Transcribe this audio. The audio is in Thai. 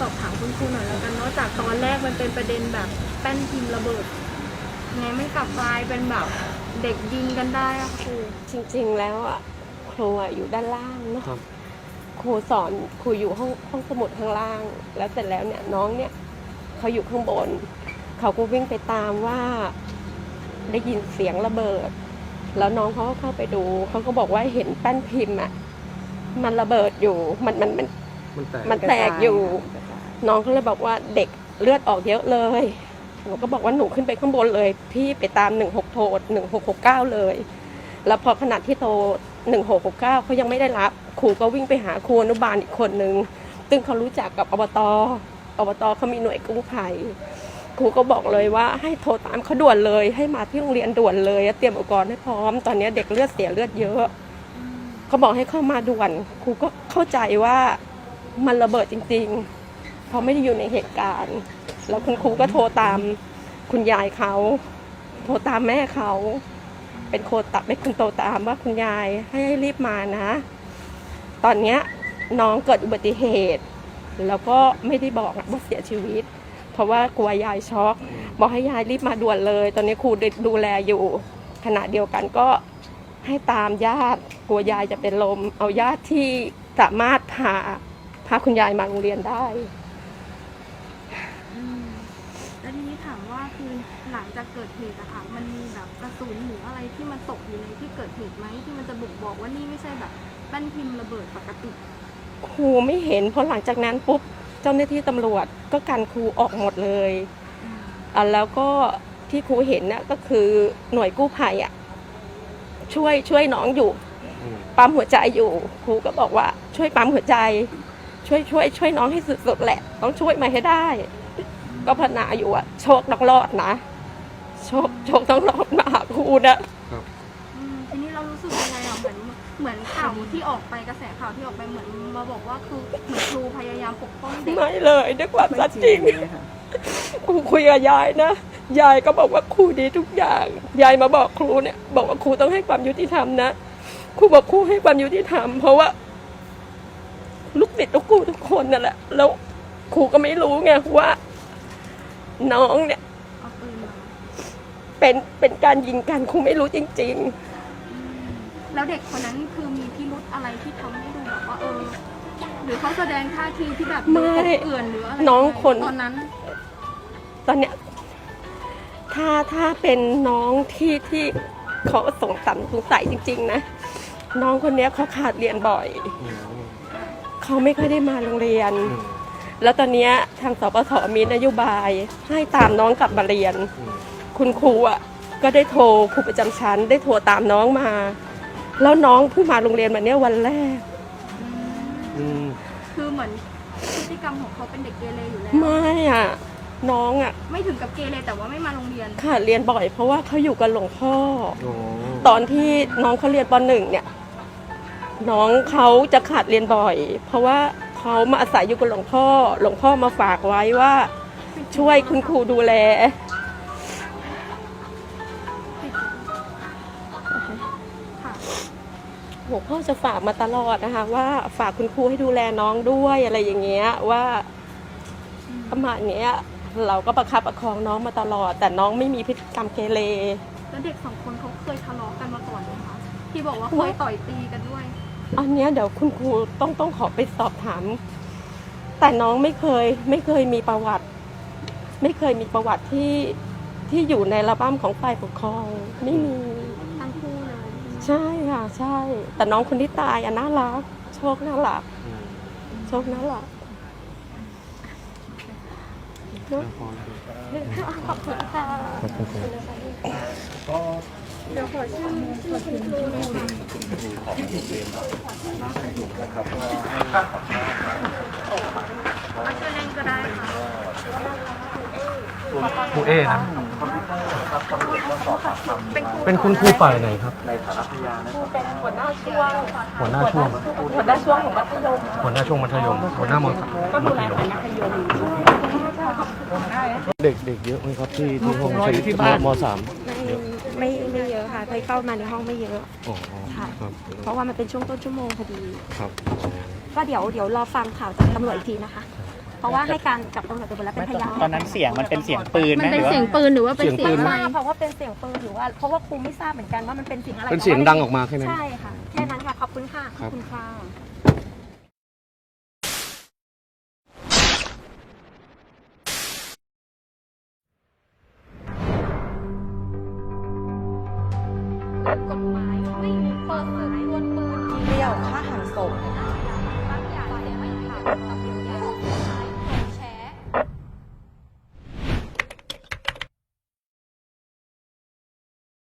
สอบถามคุณครูหน่อยแล้วกันเนาะจากตอนแรกมันเป็นประเด็นแบบแป้นพิมพ์ระเบิดไงไม่กลับกลายเป็นแบบเด็กยิงกันได้อะครูจริง ๆ แล้วอะครูอะอยู่ด้านล่างเนาะครับครูสอนครูอยู่ห้องห้องสมุดข้างล่าง แล้วเสร็จแล้วเนี่ยน้องเนี่ยเขาอยู่ข้างบน เขาก็วิ่งไปตามว่า ได้ยินเสียงระเบิด แล้วน้องเขาก็เข้าไปดู เขาก็บอกว่าเห็นแป้นพิมพ์อะมันระเบิดอยู่มันมันมัน มันแตกมันแตกอยู่ น้องเขาเลยบอกว่าเด็กเลือดออกเยอะเลยหนูก็บอกว่าหนูขึ้นไปข้างบนเลย พี่ไปตาม16โทร1669เก้าเลย แล้วพอขนาดที่โทร1669เขายังไม่ได้รับครูก็วิ่งไปหาครูอนุบาลอีกคนนึงซึ่งเขารู้จักกับอบตอบตเขามีหน่วยกู้ภัยครูก็บอกเลยว่าให้โทรตามเขาด่วนเลย ให้มาที่โรงเรียนด่วนเลยเตรียมอุปกรณ์ให้พร้อมตอนนี้เด็กเลือดเสียเลือดเยอะเขาบอกให้เข้ามาด่วนครูก็เข้าใจว่า มันระเบิดจริงๆเพราะไม่ได้อยู่ในเหตุการณ์ แล้วคุณครูก็โทรตามคุณยายเขา โทรตามแม่เขา เป็นโคตับเป็นคุณโตตามว่าคุณยายให้รีบมานะ ตอนเนี้ยน้องเกิดอุบัติเหตุ แล้วก็ไม่ได้บอกว่าเสียชีวิต เพราะว่ากลัวยายช็อก บอกให้ยายรีบมาด่วนเลย ตอนนี้ครูดูแลอยู่ ขณะเดียวกันก็ให้ตามญาติกลัวยายจะเป็นลม เอาญาติที่สามารถพา พาคุณยายมาโรงเรียนได้อืมแล้วทีนี้ถามว่าคือหลังจากเกิดเหตุอะค่ะ มันมีแบบกระสุนหรืออะไรที่มันตกอยู่ในที่เกิดเหตุไหมที่มันจะบ่งบอกว่านี่ไม่ใช่แบบแป้นพิมพ์ระเบิดปกติครูไม่เห็นเพราะหลังจากนั้นปุ๊บเจ้าหน้าที่ตำรวจก็กันครูออกหมดเลยอะแล้วก็ที่ครูเห็นน่ะก็คือหน่วยกู้ภัยอะช่วยช่วยน้องอยู่อืมปั๊มหัวใจอยู่ครูก็บอกว่าช่วยปั๊มหัวใจ ช่วยช่วยช่วยน้องให้สุดๆแหละ ต้องช่วยมาให้ได้ ก็พนาอยู่อะโชคต้องรอดนะ โชคโชคต้องรอดมาหาครูนะอืมทีนี้เรารู้สึกยังไงอะเหมือนเหมือนข่าวที่ออกไปกระแสข่าวที่ออกไปเหมือนมาบอกว่าคือเหมือนครูพยายามปกป้องเด็กไม่เลยด้วยความสัตย์จริงครูคุยกับยายนะ ยายก็บอกว่าครูดีทุกอย่าง ยายมาบอกครูเนี่ย บอกว่าครูต้องให้ความยุติธรรมนะ ครูบอกครูให้ความยุติธรรม เพราะว่า ลูกศิษย์ลูกครูทุกคนนั่นแหละแล้วครูก็ไม่รู้ไงว่า น้องเนี่ยเอาปืนมาเป็นเป็นการยิงกันครูไม่รู้จริง แล้วเด็กคนนั้นคือมีพิรุธอะไรที่ทำให้ดูแบบว่าเออ หรือเขาแสดงท่าทีที่แบบไม่ดูอบเอื่อนหรืออะไรน้องคน ตอนนั้น ๆ ตอนเนี้ยถ้าถ้าเป็นน้องที่ที่เขาสงสัยสงสัยจริง ๆ นะ น้องคนเนี้ยเขาขาดเรียนบ่อย อืม เขาไม่ค่อยได้มาโรงเรียนอืมแล้วตอนเนี้ยทางสปสมีนโยบาย ให้ตามน้องกลับมาเรียนอืมคุณครูอะก็ได้โทรครูประจำชั้น ได้โทรตามน้องมา แล้วน้องเพิ่งมาโรงเรียนวันเนี้ยวันแรกอืมคือเหมือนพฤติกรรมของเขาเป็นเด็กเกเรอยู่แล้ว ไม่อะ น้องอะไม่ถึงกับเกเรแต่ว่าไม่มาโรงเรียน ขาดเรียนบ่อยเพราะว่าเขาอยู่กับหลวงพ่อโอ้ตอนที่น้องเขาเรียนปหนึ่งเนี่ย น้องเขาจะขาดเรียนบ่อย เพราะว่าเขามาอาศัยอยู่กับหลวงพ่อ หลวงพ่อมาฝากไว้ว่า ช่วยคุณครูดูแล หลวงพ่อจะฝากมาตลอดนะคะ ว่าฝากคุณครูให้ดูแลน้องด้วยอะไรอย่างเงี้ยว่าประมาณเนี้ย เราก็ประคับประคองน้องมาตลอด แต่น้องไม่มีพฤติกรรมเกเรแล้วเด็กสองคนเขาเคยทะเลาะกันมาก่อนไหมคะ ที่บอกว่าเคยต่อยตีกันด้วย อันเนี้ยเดี๋ยวคุณครูต้องต้องขอไปสอบถาม แต่น้องไม่เคย ไม่เคยมีประวัติ ไม่เคยมีประวัติที่ที่อยู่ในระบ้มของฝ่ายปกครอง ไม่มี ทั้งคู่เลยใช่ค่ะ ใช่ แต่น้องคนที่ตายอะน่ารัก โชคน่ารักอืมโชคน่ารักแล้วพอแล้วขอบคุณค่ะ ขอบคุณครับเดี๋ยวขอชื่อชื่อคุณครูหน่อยมาช่วยเล่นก็ได้ค่ะครูเอนะเป็นครูเป็นคุณครูฝ่ายไหนครับเป็นหัวหน้าช่วงหัวหน้าช่วงหัวหน้าช่วงของมัธยมหัวหน้าช่วงมัธยมหัวหน้ามก็ดูมัแลธยมมัธยมเด็กเด็กเยอะไหมครับที่ที่ห้องใช้มสามไม่ไม่ ไม่เยอะค่ะเคยเข้ามาในห้องไม่เยอะ อ๋อค่ะ ครับเพราะว่ามันเป็นช่วงต้นชั่วโมงพอดี ครับก็เดี๋ยวเดี๋ยวรอฟังข่าวจากตำรวจอีกทีนะคะ เพราะว่าให้การกับตำรวจไปหมดแล้วเป็นพยานตอนนั้นเสียงมันเป็นเสียงปืนมันไหมหเป็นรือว่าเสียงปืนหรือว่าเป็นเสีเสียยงงปืนอะไรไม่ทราบค่ะว่าเป็นเสียงปืนหรือว่าเพราะว่าครูไม่ทราบเหมือนกันว่ามันเป็นเสียงอะไรเป็นเสียงดังออกมาแค่นั้น ใช่ค่ะแค่นั้นค่ะขอบคุณค่ะครับคุณค่ะ